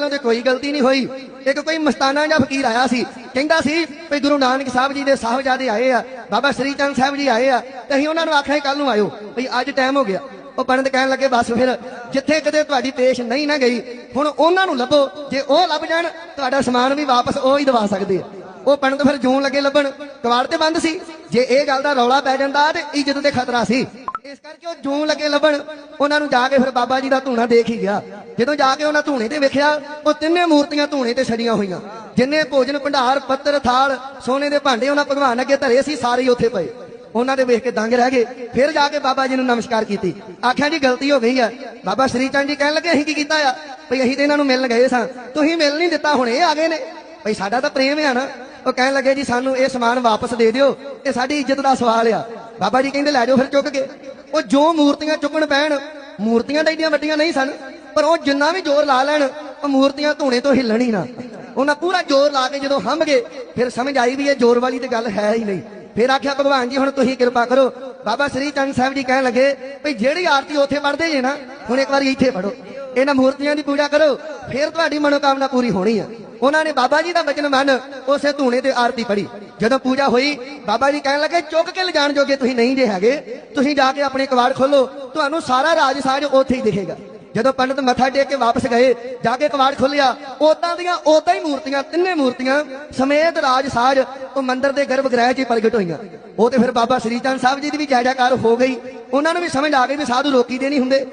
ਵੱਲੋਂ ਤੇ ਕੋਈ ਗਲਤੀ ਨਹੀਂ ਹੋਈ। ਇੱਕ ਕੋਈ ਮਸਤਾਨਾ ਜਾਂ ਫਕੀਰ ਆਇਆ ਸੀ। ਕਹਿੰਦਾ ਸੀ ਵੀ ਗੁਰੂ ਨਾਨਕ ਸਾਹਿਬ ਜੀ ਦੇ ਸਾਹਿਬਜ਼ਾਦੇ ਆਏ ਆ, ਬਾਬਾ ਸ੍ਰੀ ਚੰਦ ਸਾਹਿਬ ਜੀ ਆਏ ਆ, ਤੇ ਅਸੀਂ ਉਹਨਾਂ ਨੂੰ ਆਖਿਆ ਕੱਲ ਨੂੰ ਆਇਓ। ਵੀ ਅੱਜ ਟਾਈਮ ਹੋ ਗਿਆ। ਉਹ ਪੰਡਤ ਕਹਿਣ ਲੱਗੇ, ਬਸ ਫਿਰ, ਜਿੱਥੇ ਕਦੇ ਤੁਹਾਡੀ ਪੇਸ਼ ਨਹੀਂ ਨਾ ਗਈ, ਹੁਣ ਉਹਨਾਂ ਨੂੰ ਲੱਭੋ। ਜੇ ਉਹ ਲੱਭ ਜਾਣ, ਤੁਹਾਡਾ ਸਮਾਨ ਵੀ ਵਾਪਸ ਉਹ ਹੀ ਦਵਾ ਸਕਦੇ ਆ। ਉਹ ਪੰਡਤ ਫਿਰ ਜੂਨ ਲੱਗੇ ਲੱਭਣ। ਕਵਾੜ ਤੇ ਬੰਦ ਸੀ। ਜੇ ਇਹ ਗੱਲ ਦਾ ਰੌਲਾ ਪੈ ਜਾਂਦਾ, ਤੇ ਇੱਜ਼ਤ ਤੇ ਖਤਰਾ ਸੀ। ਇਸ ਕਰਕੇ ਉਹ ਜੂਨ ਲੱਗੇ ਲੱਭਣ। ਉਹਨਾਂ ਨੂੰ ਜਾ ਕੇ ਫਿਰ ਬਾਬਾ ਜੀ ਦਾ ਧੂਣਾ ਦੇਖ ਹੀ ਗਿਆ। ਜਦੋਂ ਜਾ ਕੇ ਉਹਨਾਂ ਧੂਣੇ ਤੇ ਵੇਖਿਆ, ਉਹ ਤਿੰਨੇ ਮੂਰਤੀਆਂ ਧੂਣੇ ਤੇ ਛੜੀਆਂ ਹੋਈਆਂ। ਜਿੰਨੇ ਭੋਜਨ, ਭੰਡਾਰ, ਪੱਤਰ, ਥਾਲ, ਸੋਨੇ ਦੇ ਭਾਂਡੇ ਉਹਨਾਂ ਭਗਵਾਨ ਅੱਗੇ ਧਰੇ ਸੀ ਸਾਰੇ ਹੀ ਉੱਥੇ ਪਏ। ਉਹਨਾਂ ਦੇ ਵੇਖ ਕੇ ਦੰਗ ਰਹਿ ਗਏ। ਫਿਰ ਜਾ ਕੇ ਬਾਬਾ ਜੀ ਨੂੰ ਨਮਸਕਾਰ ਕੀਤੀ। ਆਖਿਆ, ਜੀ, ਗਲਤੀ ਹੋ ਗਈ ਆ ਬਾਬਾ ਸ੍ਰੀ ਚੰਦ ਜੀ ਕਹਿਣ ਲੱਗੇ, ਅਸੀਂ ਕੀ ਕੀਤਾ ਆ? ਭਈ ਅਸੀਂ ਤੇ ਇਹਨਾਂ ਨੂੰ ਮਿਲਣ ਗਏ ਸਾਂ। ਤੁਸੀਂ ਮਿਲ ਨਹੀਂ ਦਿੱਤਾ, ਹੁਣ ਇਹ ਆ ਗਏ ਨੇ। ਭਈ ਸਾਡਾ ਤਾਂ ਪ੍ਰੇਮ ਆ ਨਾ। ਉਹ ਕਹਿਣ ਲੱਗੇ, ਜੀ, ਸਾਨੂੰ ਇਹ ਸਮਾਨ ਵਾਪਸ ਦੇ ਦਿਓ। ਇਹ ਸਾਡੀ ਇੱਜ਼ਤ ਦਾ ਸਵਾਲ ਆ। ਬਾਬਾ ਜੀ ਕਹਿੰਦੇ, ਲੈ ਜਾਓ ਫਿਰ ਚੁੱਕ ਕੇ। ਉਹ ਜੋ ਮੂਰਤੀਆਂ ਚੁੱਕਣ ਪੈਣ, ਮੂਰਤੀਆਂ ਤਾਂ ਏਡੀਆਂ ਵੱਡੀਆਂ ਨਹੀਂ ਸਨ। ਪਰ ਉਹ ਜਿੰਨਾ ਵੀ ਜ਼ੋਰ ਲਾ ਲੈਣ, ਉਹ ਮੂਰਤੀਆਂ ਧੂਣੇ ਤੋਂ ਹਿੱਲਣ ਹੀ ਨਾ। ਉਹਨਾਂ ਪੂਰਾ ਜ਼ੋਰ ਲਾ ਕੇ ਜਦੋਂ ਹੰਭ ਗਏ ਫਿਰ ਸਮਝ ਆਈ ਵੀ ਇਹ ਜ਼ੋਰ ਵਾਲੀ ਤੇ ਗੱਲ ਹੈ ਹੀ ਨਹੀਂ। ਫਿਰ ਆਖਿਆ, ਭਗਵਾਨ ਜੀ, ਹੁਣ ਤੁਸੀਂ ਕਿਰਪਾ ਕਰੋ। ਬਾਬਾ ਸ੍ਰੀ ਚੰਦ ਸਾਹਿਬ ਜੀ ਕਹਿਣ ਲੱਗੇ, ਭਈ ਜਿਹੜੀ ਆਰਤੀ ਉੱਥੇ ਪੜਦੇ ਜੇ ਨਾ, ਹੁਣ ਇੱਕ ਵਾਰੀ ਇੱਥੇ ਪੜੋ ਇਹਨਾਂ ਮੂਰਤੀਆਂ ਦੀ ਪੂਜਾ ਕਰੋ, ਫਿਰ ਤੁਹਾਡੀ ਮਨੋਕਾਮਨਾ ਪੂਰੀ ਹੋਣੀ ਆ। ਉਹਨਾਂ ਨੇ ਬਾਬਾ ਜੀ ਦਾ ਬਚਨ ਮੰਨ, ਉਸੇ ਧੂਣੇ ਤੇ ਆਰਤੀ ਪੜੀ ਜਦੋਂ ਪੂਜਾ ਹੋਈ, ਬਾਬਾ ਜੀ ਕਹਿਣ ਲੱਗੇ, ਚੁੱਕ ਕੇ ਲਿਜਾਣ ਜੋਗੇ ਤੁਸੀਂ ਨਹੀਂ ਜੇ ਹੈਗੇ, ਤੁਸੀਂ ਜਾ ਕੇ ਆਪਣੇ ਕਵਾੜ ਖੋਲੋ, ਤੁਹਾਨੂੰ ਸਾਰਾ ਰਾਜ ਸਾਜ ਉੱਥੇ ਹੀ ਦਿਖੇਗਾ। ਜਦੋਂ ਪੰਡਤ ਮੱਥਾ ਟੇਕ ਕੇ ਵਾਪਸ ਗਏ, ਜਾ ਕੇ ਕਵਾੜ ਖੁੱਲਿਆ ਉਦਾਂ ਦੀਆਂ ਉਦਾਂ ਹੀ ਮੂਰਤੀਆਂ, ਤਿੰਨੇ ਮੂਰਤੀਆਂ ਸਮੇਤ ਰਾਜ ਸਾਜ ਉਹ ਮੰਦਿਰ ਦੇ ਗਰਭ ਗ੍ਰਹਿ 'ਚ ਹੀ ਪ੍ਰਗਟ ਹੋਈਆਂ। ਉਹ ਤੇ ਫਿਰ ਬਾਬਾ ਸ੍ਰੀ ਚੰਦ ਸਾਹਿਬ ਜੀ ਦੀ ਵੀ ਜੈ ਜੈਕਾਰ ਹੋ ਗਈ। ਉਹਨਾਂ ਨੂੰ ਵੀ ਸਮਝ ਆ ਗਈ ਵੀ ਸਾਧੂ ਰੋਕੀ ਦੇ ਨਹੀਂ ਹੁੰਦੇ।